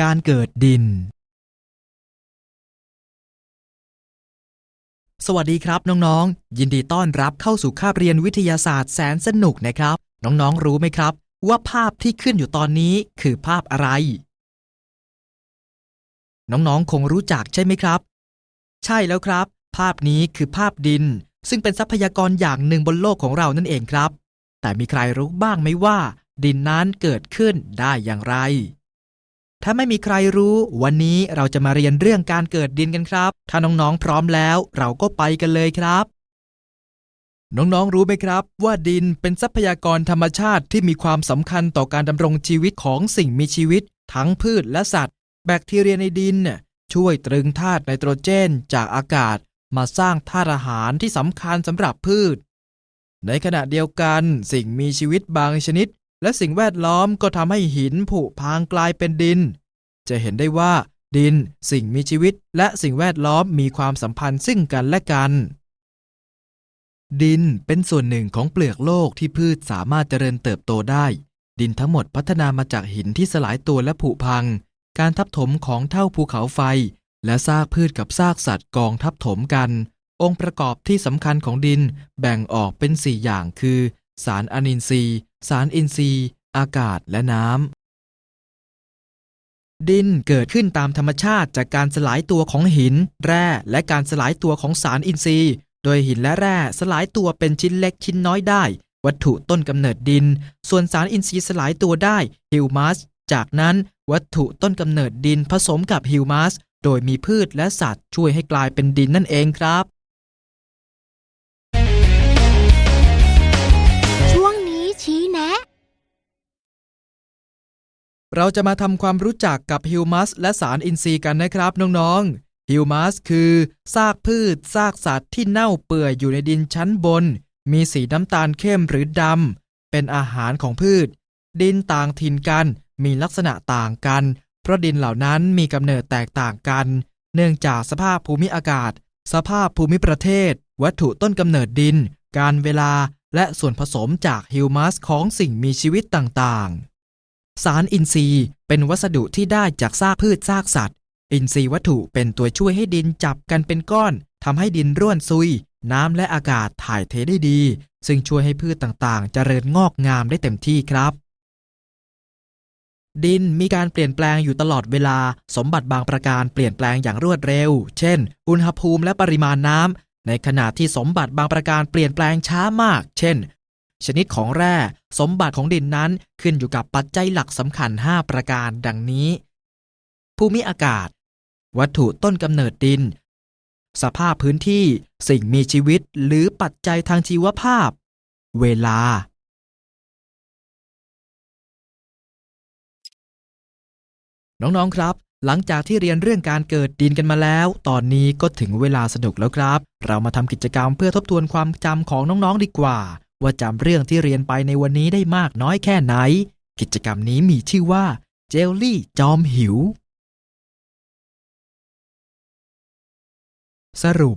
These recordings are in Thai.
การเกิดดิน สวัสดีครับน้องๆ ยินดีต้อนรับเข้าสู่คาบเรียนวิทยาศาสตร์แสนสนุกนะครับ น้องๆ รู้ไหมครับ ว่าภาพที่ขึ้นอยู่ตอนนี้คือภาพอะไร น้องๆ คงรู้จักใช่ไหมครับ ใช่แล้วครับ ภาพนี้คือภาพดิน ซึ่งเป็นทรัพยากรอย่างหนึ่งบนโลกของเรานั่นเองครับ แต่มีใครรู้บ้างไหมว่า ดินนั้นเกิดขึ้นได้อย่างไร ถ้าไม่มีใครรู้ วันนี้เราจะมาเรียนเรื่องการเกิดดินกันครับ ถ้าน้องๆพร้อมแล้ว เราก็ไปกันเลยครับ น้องๆรู้ไหมครับ ว่าดินเป็นทรัพยากรธรรมชาติที่มีความสำคัญต่อการดำรงชีวิตของสิ่งมีชีวิต ทั้งพืชและสัตว์ แบคทีเรียในดินช่วยตรึงธาตุไนโตรเจน จากอากาศ มาสร้างธาตุอาหารที่สำคัญสำหรับพืช ในขณะเดียวกัน สิ่งมีชีวิตบางชนิด และสิ่งแวดล้อมก็ทำให้หินผุพางกลายเป็นดิน จะเห็นได้ว่า ดิน สิ่งมีชีวิต และสิ่งแวดล้อมมีความสัมพันธ์ซึ่งกันและกัน ดินเป็นส่วนหนึ่งของเปลือกโลกที่พืชสามารถเจริญเติบโตได้ ดินทั้งหมดพัฒนามาจากหินที่สลายตัวและผุพัง การทับถมของเท่าภูเขาไฟ และซากพืชกับซากสัตว์กองทับถมกัน องค์ประกอบที่สำคัญของดินแบ่งออกเป็น4อย่างคือ สารอนินทรีย์ สารอินทรีย์ อากาศและน้ำ ดินเกิดขึ้นตามธรรมชาติจากการสลายตัวของหิน แร่ และการสลายตัวของสารอินทรีย์ โดยหินและแร่สลายตัวเป็นชิ้นเล็กชิ้นน้อยได้ วัตถุต้นกำเนิดดิน ส่วนสารอินทรีย์สลายตัวได้ฮิวมัส จากนั้นวัตถุต้นกำเนิดดินผสมกับฮิวมัส โดยมีพืชและสัตว์ช่วยให้กลายเป็นดินนั่นเองครับ เราจะมาทำความรู้จักกับฮิวมัสและสารอินทรีย์กันนะครับน้องๆ ฮิวมัสคือซากพืชซากสัตว์ที่เน่าเปื่อยอยู่ในดินชั้นบน มีสีน้ำตาลเข้มหรือดำ เป็นอาหารของพืช ดินต่างถิ่นกันมีลักษณะต่างกัน เพราะดินเหล่านั้นมีกำเนิดแตกต่างกัน เนื่องจากสภาพภูมิอากาศ สภาพภูมิประเทศ วัตถุต้นกำเนิดดิน การเวลาและส่วนผสมจากฮิวมัสของสิ่งมีชีวิตต่างๆ สารอินทรีย์เป็นวัสดุที่ได้จากซากพืชซากสัตว์ อินทรีย์วัตถุเป็นตัวช่วยให้ดินจับกันเป็นก้อนทำให้ดินร่วนซุย น้ำและอากาศถ่ายเทได้ดี ซึ่งช่วยให้พืชต่างๆ เจริญงอกงามได้เต็มที่ครับ ดินมีการเปลี่ยนแปลงอยู่ตลอดเวลา สมบัติบางประการเปลี่ยนแปลงอย่างรวดเร็ว เช่น อุณหภูมิและปริมาณน้ำในขณะที่สมบัติบางประการเปลี่ยนแปลงช้ามาก เช่น ชนิดของแร่ สมบัติของดินนั้นขึ้นอยู่กับปัจจัยหลักสำคัญ 5 ประการดังนี้ ภูมิอากาศ วัตถุต้นกำเนิดดิน สภาพพื้นที่ สิ่งมีชีวิตหรือปัจจัยทางชีวภาพ เวลา น้อง ๆ ครับหลังจากที่เรียนเรื่องการเกิดดินกันมาแล้ว ตอนนี้ก็ถึงเวลาสนุกแล้วครับ เรามาทำกิจกรรมเพื่อทบทวนความจำของน้องๆดีกว่า ว่าจำเรื่องที่เรียนไปในวันนี้ได้มากน้อยแค่ไหน กิจกรรมนี้มีชื่อว่าเจลลี่จอมหิว สรุป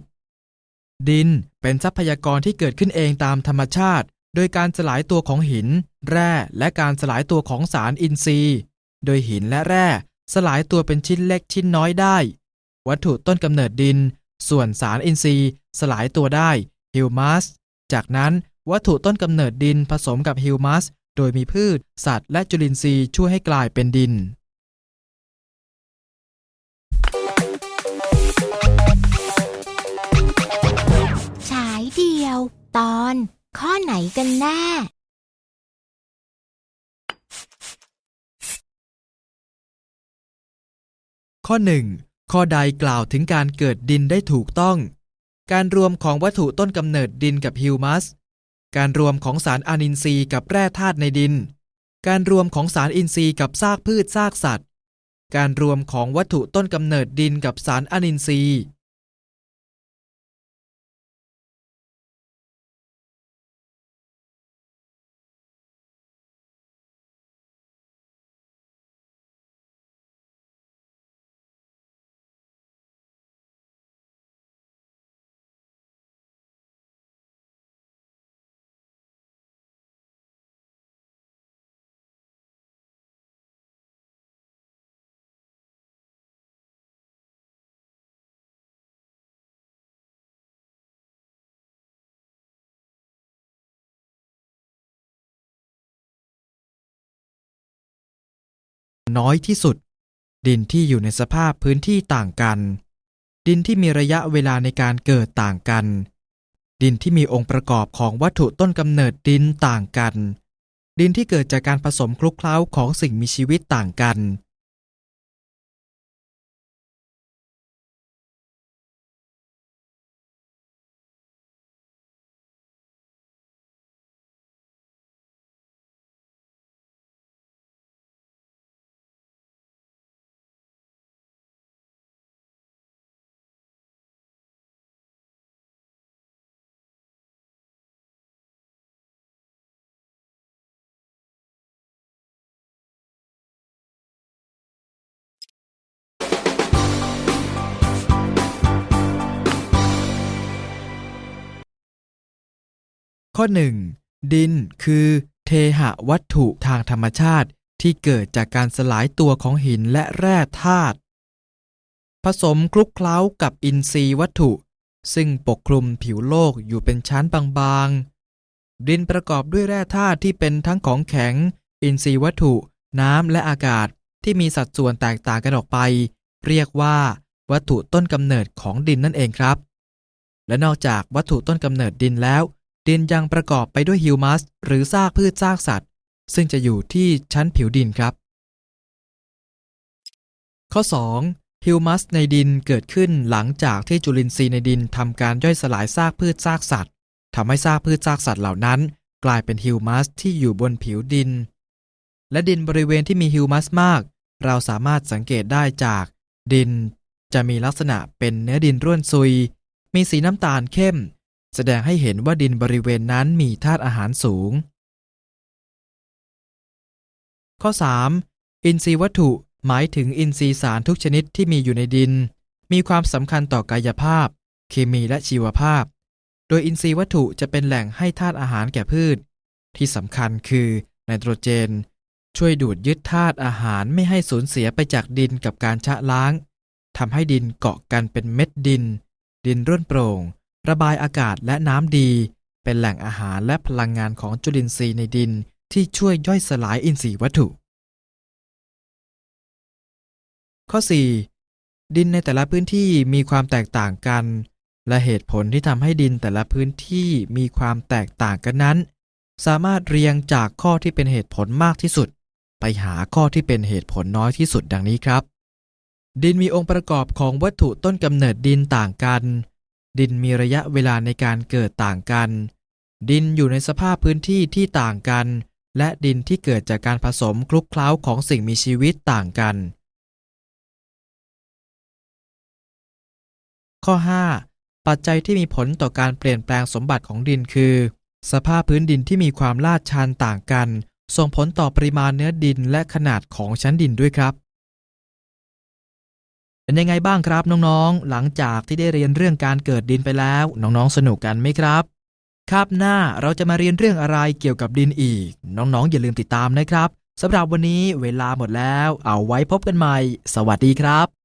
ดินเป็นทรัพยากรที่เกิดขึ้นเองตามธรรมชาติ โดยการสลายตัวของหิน แร่ และการสลายตัวของสารอินทรีย์ โดยหินและแร่สลายตัวเป็นชิ้นเล็กชิ้นน้อยได้ วัตถุต้นกำเนิดดิน ส่วนสารอินทรีย์ สลายตัวได้ฮิวมัสจากนั้น วัตถุต้นกำเนิดดินผสมกับฮิวมัส โดยมีพืช สัตว์ และจุลินทรีย์ช่วยให้กลายเป็นดิน ฉายเดียว ตอน ข้อไหนกันแน่ ข้อ 1. ข้อใดกล่าวถึงการเกิดดินได้ถูกต้อง การรวมของวัตถุต้นกำเนิดดินกับฮิวมัส การรวมของสารอานินทรีย์กับแร่ธาตุในดิน การรวมของสารอินทรีย์กับซากพืชซากสัตว์ การรวมของวัตถุต้นกำเนิดดินกับสารอานินทรีย์ น้อยที่สุด ดินที่อยู่ในสภาพพื้นที่ต่างกัน ดินที่มีระยะเวลาในการเกิดต่างกัน ดินที่มีองค์ประกอบของวัตถุต้นกำเนิดดินต่างกัน ดินที่เกิดจากการผสมคลุกเคล้าของสิ่งมีชีวิตต่างกัน ข้อ 1. ดินคือเทหะวัตถุทางธรรมชาติที่เกิดจากการสลายตัวของหินและแร่ธาตุผสมคลุกเคล้ากับอินทรีย์วัตถุ ซึ่งปกคลุมผิวโลกอยู่เป็นชั้นบางๆ ดินประกอบด้วยแร่ธาตุที่เป็นทั้งของแข็ง อินทรีย์วัตถุ น้ำและอากาศที่มีสัดส่วนแตกต่างกันออกไป เรียกว่าวัตถุต้นกำเนิดของดินนั่นเองครับ และนอกจากวัตถุต้นกำเนิดดินแล้ว ดินยังประกอบไปด้วยฮิวมัส หรือซากพืชซากสัตว์ ซึ่งจะอยู่ที่ชั้นผิวดินครับ ข้อ 2. ฮิวมัสในดินเกิดขึ้นหลังจากที่จุลินทรีย์ในดินทำการย่อยสลายซากพืชซากสัตว์ทำให้ซากพืชซากสัตว์เหล่านั้น กลายเป็นฮิวมัสที่อยู่บนผิวดิน และดินบริเวณที่มีฮิวมัสมาก เราสามารถสังเกตได้จาก ดิน จะมีลักษณะเป็นเนื้อดินร่วนซุย มีสีน้ำตาลเข้ม แสดงให้เห็นว่าดินบริเวณนั้นมีธาตุอาหารสูง ข้อ 3. อินทรีย์วัตถุหมายถึงอินทรีย์สารทุกชนิดที่มีอยู่ในดิน มีความสำคัญต่อกายภาพ เคมีและชีวภาพ โดยอินทรีย์วัตถุจะเป็นแหล่งให้ธาตุอาหารแก่พืช ที่สำคัญคือไนโตรเจน ช่วยดูดยึดธาตุอาหารไม่ให้สูญเสียไปจากดินกับการชะล้างทำให้ดินเกาะกันเป็นเม็ดดิน ดินร่วนโปร่ง ระบายอากาศและน้ำดี เป็นแหล่งอาหารและพลังงานของจุลินทรีย์ในดินที่ช่วยย่อยสลายอินทรีย์วัตถุ ข้อ 4. ดินในแต่ละพื้นที่มีความแตกต่างกัน และเหตุผลที่ทำให้ดินแต่ละพื้นที่มีความแตกต่างกันนั้น สามารถเรียงจากข้อที่เป็นเหตุผลมากที่สุด ไปหาข้อที่เป็นเหตุผลน้อยที่สุดดังนี้ครับ ดินมีองค์ประกอบของวัตถุต้นกำเนิดดินต่างกัน ดินมีระยะเวลาในการเกิดต่างกัน ดินอยู่ในสภาพพื้นที่ที่ต่างกัน และดินที่เกิดจากการผสมคลุกเคล้าของสิ่งมีชีวิตต่างกัน ข้อ 5. ปัจจัยที่มีผลต่อการเปลี่ยนแปลงสมบัติของดินคือ สภาพพื้นดินที่มีความลาดชันต่างกัน ส่งผลต่อปริมาณเนื้อดินและขนาดของชั้นดินด้วยครับ เป็นยังไงบ้างครับน้องๆ หลังจากที่ได้เรียนเรื่องการเกิดดินไปแล้ว น้องๆ สนุกกันไหมครับ คาบหน้าเราจะมาเรียนเรื่องอะไรเกี่ยวกับดินอีก น้องๆ อย่าลืมติดตามนะครับสำหรับวันนี้เวลาหมดแล้ว เอาไว้พบกันใหม่ สวัสดีครับ